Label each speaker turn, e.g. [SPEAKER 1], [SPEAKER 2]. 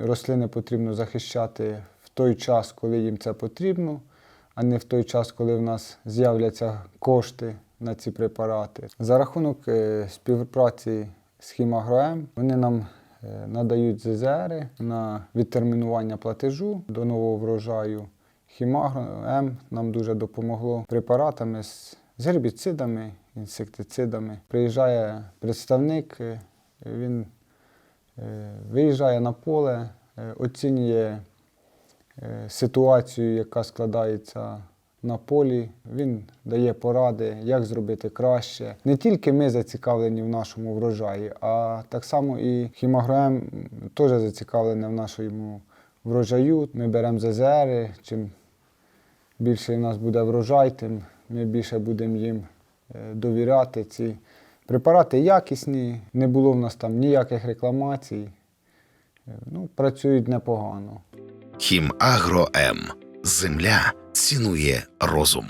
[SPEAKER 1] Рослини потрібно захищати в той час, коли їм це потрібно, а не в той час, коли в нас з'являться кошти на ці препарати. За рахунок е, співпраці з Хімагроем вони нам е, надають ЗЗРи на відтермінування платежу до нового врожаю. Хімагроем нам дуже допомогло препаратами з, гербіцидами, інсектицидами. Приїжджає представник, е, він виїжджає на поле, е, оцінює е, ситуацію, яка складається на полі. Він дає поради, як зробити краще. Не тільки ми зацікавлені в нашому врожаї, а так само і хімагроем теж зацікавлений в нашому врожаю. Ми беремо ЗЗРи. Чим більше в нас буде врожай, тим ми більше будемо їм е, довіряти. Ці препарати якісні, не було в нас там ніяких рекламацій. Е, Ну, працюють непогано.
[SPEAKER 2] Хімагро М. Земля цінує розум.